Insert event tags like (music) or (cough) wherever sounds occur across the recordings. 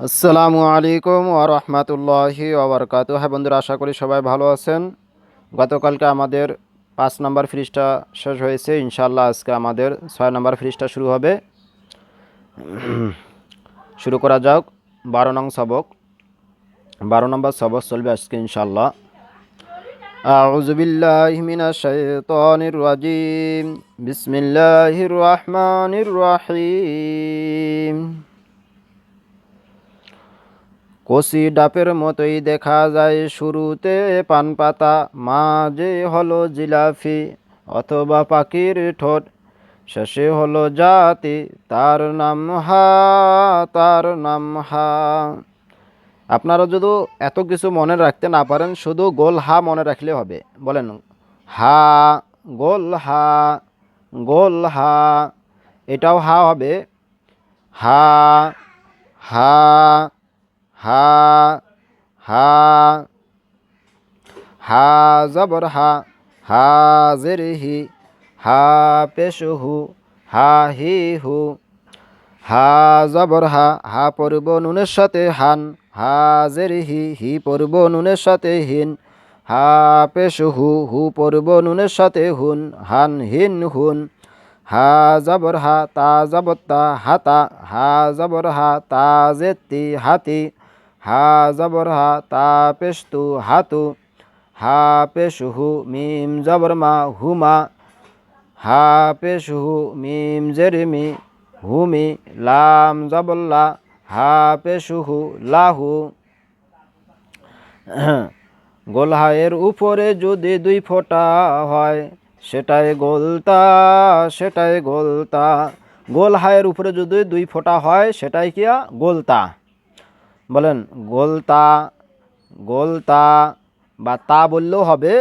আসসালামু আলাইকুম ওয়া রাহমাতুল্লাহি ওয়া বারাকাতুহু হ্যাঁ বন্ধুরা আশা করি সবাই ভালো আছেন গতকালকে আমাদের পাঁচ নাম্বার ফ্রিজটা শেষ হয়েছে ইনশাআল্লাহ আজকে আমাদের ছয় নাম্বার ফ্রিজটা শুরু হবে শুরু করা যাক বারো নং সবক বারো নম্বর সবক চলবে আজকে ইনশাআল্লাহ أعوذ بالله من الشيطان الرجيم بسم الله الرحمن الرحيم কচি ডাপের মতোই দেখা যায় শুরুতে পান পাতা মাঝে হলো জিলাফি অথবা পাখির ঠোঁট, শেষে হলো জাতি, তার নাম হা, তার নাম হা। আপনারা যদি এত কিছু মনে রাখতে না পারেন, শুধু গোল হা মনে রাখলে হবে। বলেন, হা, গোল হা গোল হা, এটাও হা হবে। হা হা হা হা হা, জবর হা হা, জের হি, হা, পেশ হু, হা, হি, হু, হা, জবর হা হা, পড়ব নুনের সাথে হান, হা, জের হি হি, পড়ব নুনের সাথে হিন, হা, পেশ হু হু, পড়ব নুনের সাথে হুন, হান, হিন, হুন, হা, জবর হা, তা, জবর তা হাতা হা, জবর হা, তা জেতি হাতি হা জবর হা তা পেশতু হাতু, হা পেশহু মিম জবর মা হুমা, হা পেশহু মিম জেরিমি হুমি, লাম জবল্লা হা পেশহু লাহু। গোলহায়ের উপরে যদি দুই ফোঁটা হয়, সেটাই গোলতা সেটাই গোলতা। গোলহায়ের উপরে যদি দুই ফোঁটা হয়, সেটাই কিয়া? গোলতা। বলেন গোলতা গোলতা বা তা বললেও হবে।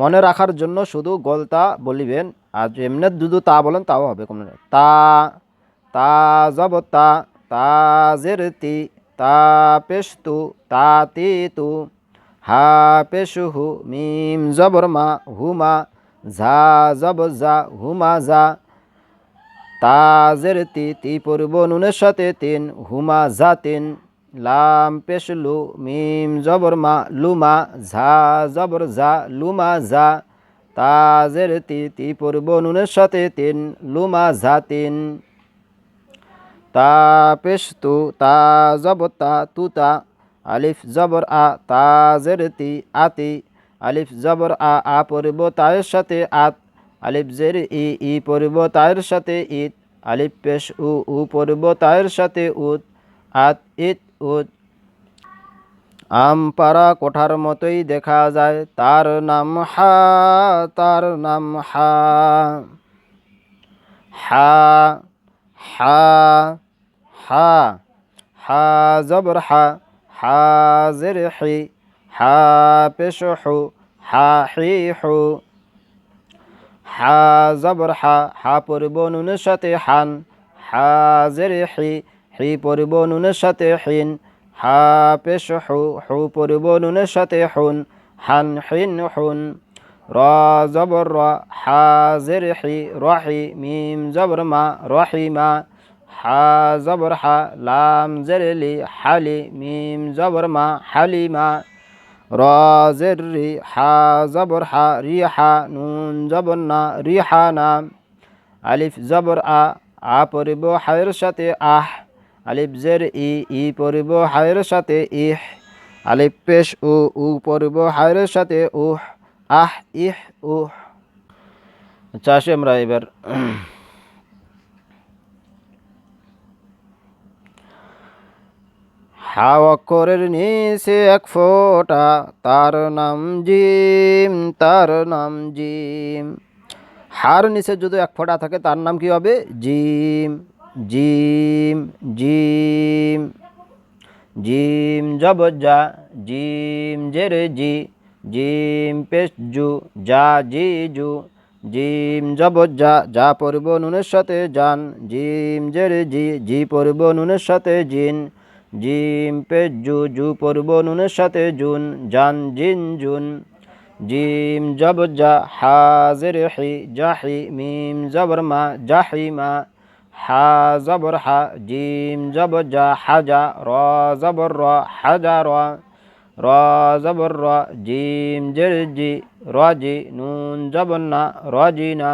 মনে রাখার জন্য শুধু গোলতা বলিবেন। আর এমনি যদি তা বলেন, তাও হবে কোনো তা তা জব তা তা জের তি পেশতু, তা তি তু হা পেশুহু, মিম জবর মা হুমা ঝা জব জা হুমা যা তাজের তি তি পূর্ব নুনের সাথে তিন হুমা যা তিন। লাম পেশলু মিম জবর মা, লুমা ঝা, জবর ঝা, লুমা ঝা তাজের তি তি পূর্ব নুনের সাথে তিন, লুমা যা তিন। তা পেশতু তা জবর তা তুতা আলিফ জবর আ তাজের তি আতি আলিফ জবর আ আ পড়ব তায়ের সাথে আত, আলিফ জের ই ই পড়ব তায়ের সাথে ইত, আলিফ পেশ উ উ পড়ব তায়ের সাথে উত, আত, ইত আম পাড়া কোঠার মতোই দেখা যায়, তার নাম হা, তার নাম হা। হা হা হা হা জবর হা হা জের হি, হা পেশ হু, হা হি হু। হা জবর হা হা পড়ব নুনের সাথে হান, হা জের হি হি পড়ব নুনের সাথে হিন হা পেশ হু হু পড়ব নুনের সাথে হুন হান হিন। হুন র জবর র, হা জের হি রহি, মিম জবর মা রহিমা হা জবর হা, লাম জের লি হালি, মিম জবর মা হালিমা র জের রি, হা জবর হা রিহা, নুন জবর না রিহানা আলিফ জবর আ আ পড়ব হায়ের সাথে আহ। আলিফ জের ই ই পড়ব হায়ের সাথে ইহ। আলিফ পেশ উ উ পড়ব হায়ের সাথে উহ। আহ, ইহ, উহ। আচ্ছা আসি আমরা এবার। হাওয়া অক্ষরের নিচে এক ফোঁটা, তার নাম জিম, তার নাম জিম। হার নিচে যদি এক ফোঁটা থাকে, তার নাম কি হবে? জিম। জিম জিম জিম জব যা জিম জেরে জি, জিম পেশ জু যা জি জু, জিম জব যা যা পড়ব নুনের সাথে জান, জিম জেরে জি জি পড়ব নুনের সাথে জিন, জিম পে জু জু পড়ব নুনের সাথে জুন, জান জিন জুন, জিম জব জা হাজের হি জাহি মিম জবর মা জাহিমা হা জবর হা জিম জবর জা হাজা র জবর র হাজা র র জবর র জিম জের জি রজি নুন জবর না রজি না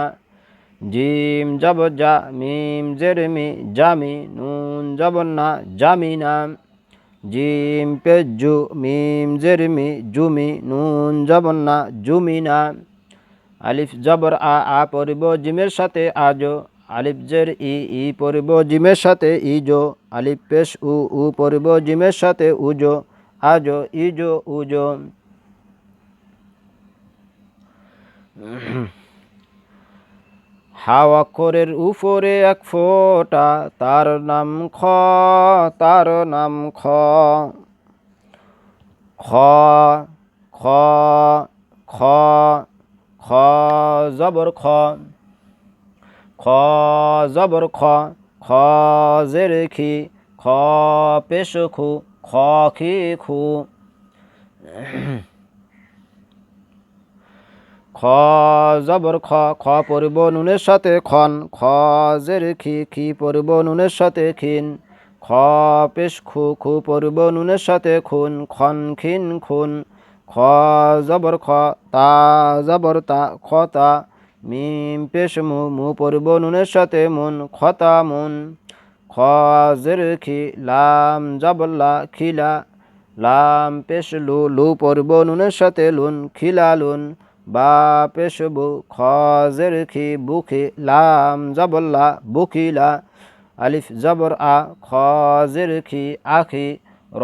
জিম জবর জা মিম জের মি জামি নুন জবর না জামি না জিম পেজু মিম জের মি জুমি নুন জবর না জুমি না আলিফ জবর আ আ পরিব জিমের সাথে আজো। আলিফ জের ই ই পরিব জিমের সাথে ইজো আলিফ পেশ উ উ পরিব জিমের সাথে উজো আজো ইজো উজো হাওয়া অক্ষরের উপরে এক ফোঁটা, তার নাম খ, তার নাম খ খ খ খ খ, জবর খ। খ জবর খ খ জের খি, খ পেশ খু, খ খি খু। খ জবর খ খ পরিব নুনের সাথে খন, খ জের খি খি পরিব নুনের সাথে খিন খ পেশ খু খু পরিব নুনের সাথে খুন, খন খিন খুন। খ জবর খ, তা জবর তা, খ তা মিম পেশ মু মু পরিব নুনের সাথে মুন, খতা মুন। খ জের খি, লাম জবল্লা খিলা, লাম পেশ লু লু পরিব নুনের সাথে লুন, খিলা লুন। বা পেশ বু খ জের খি বুখি লাম জবল্লা বুখিলা আলিফ জবর আ খ জের খি। আখি র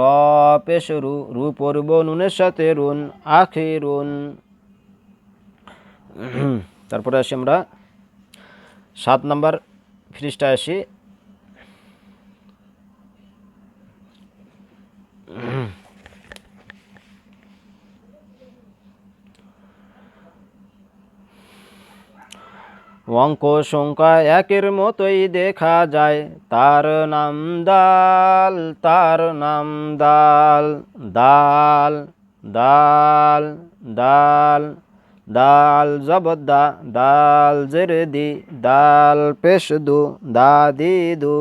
পেশ রু রু পড়ব নুনের সাথে রুন আখি রুন। তারপরে আসি আমরা। সাত নাম্বার ফ্রিজটা আসি। অঙ্ক সংখ্যা একের মতোই দেখা যায়। তার নাম দাল, তার নাম দাল দাল দাল দাল। দাল জবদ্দা দাল জের দি দাল পেশ দু দা দি দু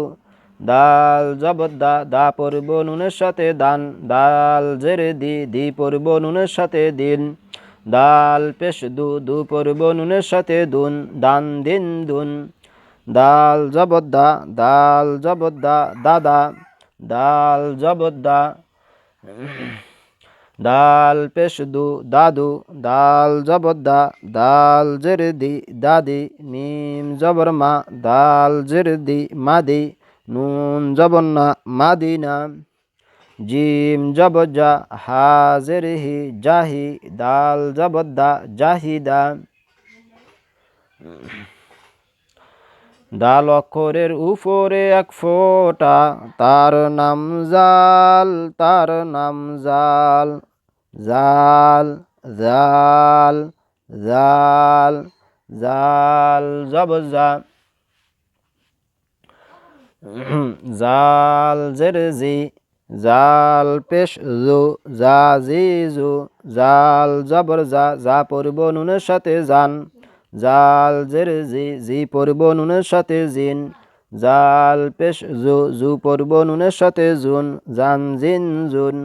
দাল জবদ্দা দা পরিব নুনের সাথে দান। দাল জের দি পরিব নুনের সাথে দিন। দাল পেশ দু দু পরিব নুনের সাথে দুন, দান দিন দুন। দাল জবদ্দা দাল জবদ্দা দাদা। দাল জবদ্দা দাল পেশ দু দাদু, দাল জবদ্দা, দাল জের দি দাদি, মিম জবর মা দাল জের দি মাদি, নুন জবন্না মাদিনা, জিম জবজা হাজের হি জাহি, দাল জবদ্দা জাহিদা। দাল অক্ষরের উপরে এক ফোঁটা, তার নাম জাল, তার নাম জাল জাল জাল জাল জাল জবজা জাল জের জি, জাল পেশ জু, জা জি জু, জাল জবর জা যা পরিব নুনের সাথে জান। জাল জের জি জি পরিব নুনের সাথে জিন। জাল পেশ জু জু পরিব নুনের সাথে জুন, জান, জিন, জুন।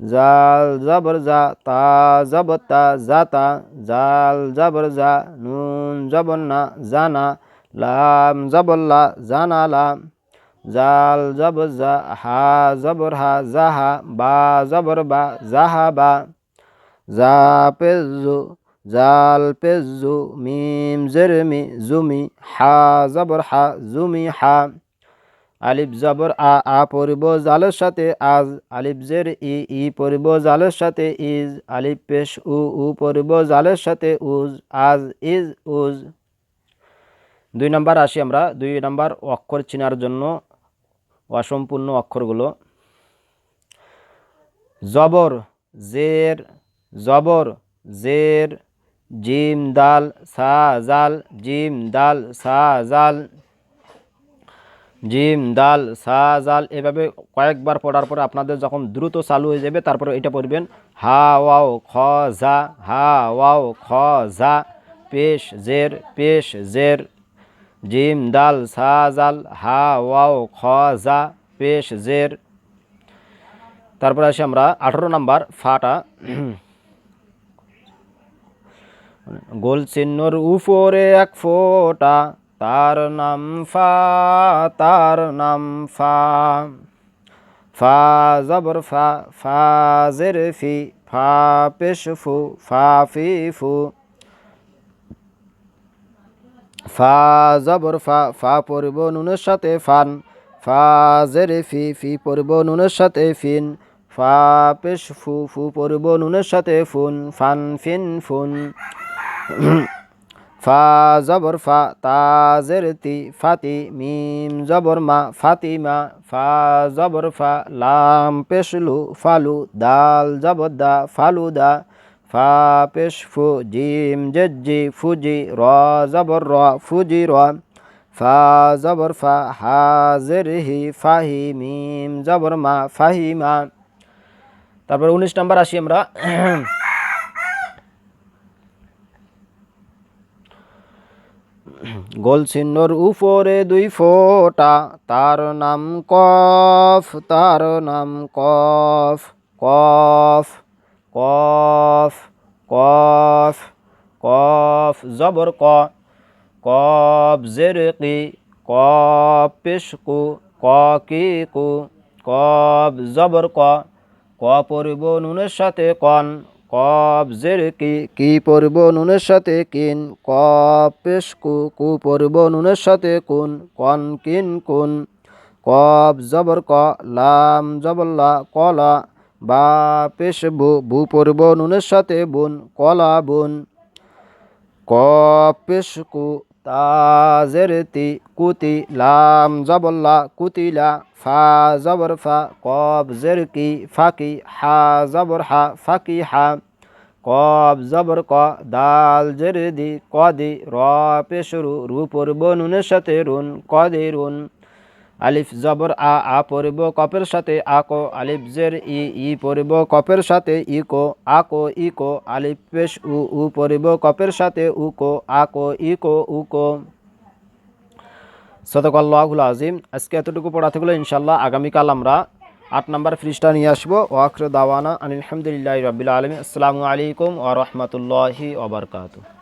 জাল জবর জা, তা জবর তা জাতা জাল জবর জা, নুন জবর না জানা লাম জবল্লা জানা লাম। জাল জবর জা, হা জবর, হা জাহা বা জবর, বা জাহা বা। জা পেজু জাল পেজু মিম জেরমি, জুমি, হা, জবর, হা, জুমি, হা। আলিফ, জবর, আ আ পরিব জালের সাথে আজ। আলিফ, জের, ই ই পরিব জালের সাথে ইজ। আলিফ, পেশ, উ উ পরিব জালের সাথে উজ। আজ, ইজ, উজ। দুই নাম্বার আসি আমরা। দুই নাম্বার অক্ষর চিনার জন্য অসম্পূর্ণ অক্ষরগুলো। জবর, জের জবর, জের জিম, দাল, সা, জাল, জিম, দাল, সা, জাল, জিম, দাল, সা, জাল, এভাবে কয়েকবার পড়ার পরে আপনাদের যখন দ্রুত চালু হয়ে যাবে, তারপরে এটা পড়বেন, হা, ওয়াও, খ ঝা হা, ওয়াও, খ ঝা পেশ, জের পেশ, জের, জিম, দাল, সা, জাল, হা, ওয়াও, খ ঝা পেশ, জের। তারপরে আসি আমরা আঠারো নাম্বার ফাটা। গোল চিহ্নর উপরে এক ফোঁটা, তার নাম ফা, তার নাম ফা। ফা জবর ফা ফা জের ফি, ফা পেশ ফু, ফা ফি ফু। ফা জবর ফা ফা পড়ব নুনের সাথে ফান। ফা জেরে ফি ফি পড়ব নুনের সাথে ফিন। ফা পেশ ফু ফু পড়ব নুনের সাথে ফুন, ফান ফিন ফুন। (coughs) ফা জবর ফা, তা জের তি ফাতি মিম জবর মা ফাতিমা ফা জবর ফা, লাম পেশলু ফালু দাল জবর দা ফালু দা, ফা পেশ ফু, জিম জজ্জি ফুজি র জবর র ফুজি র, ফা জবর ফা, হা জের হি ফাহি মিম জবর মা ফাহিমা তারপর উনিশ নাম্বার আসি আমরা। (coughs) গোল চিহ্নর উপরে দুই ফোঁটা, তার নাম কফ, তার নাম কফ কফ কফ কফ কফ, জবর ক, কফ জের কি কফ পেশ কু ক কি কু কফ জবর ক ক পরিব নুনের সাথে কন কফ জের কি কি পরিব নুনের সাথে কিন? কপেশ পেশ কু কু পরিব নুনের সাথে কুন? কন কিন কুন? কফ জবর ক, লাম জবল্লা কলা। বা পেশ বু ভু পরিব নুনের সাথে বুন, কলা বুন। কপেশ পেশ কু তাজের তি কুতি লাম জবল্লা কুতিলা ফা জবর ফা কব জের কি ফাকি হা জবর হা ফাঁকি হা কব জবর ক দাল জের দি কদি র পেশরু রূপর পড়ব নুনের সাথে রুন কদে রুন আলিফ জবর আ আ পড়ব কপের সাথে আকো আলিফ জের ই ই পড়ব কপের সাথে ইকো আকো ইকো আলিফ পেশ উ উ পড়ব কপের সাথে উকো আকো ইকো উকো সদকাল্লাহুল আজিম। আজকে এতটুকু পড়া থাকল ইনশাল্লাহ আগামীকাল আমরা আট নাম্বার ফ্রিজটা নিয়ে আসব। ওয়াকর দাওয়ানা আলহামদুলিল্লাহ রবিল আলমী আসসালামু আলাইকুম ওয়া রাহমাতুল্লাহি ওয়া বারাকাতুহু।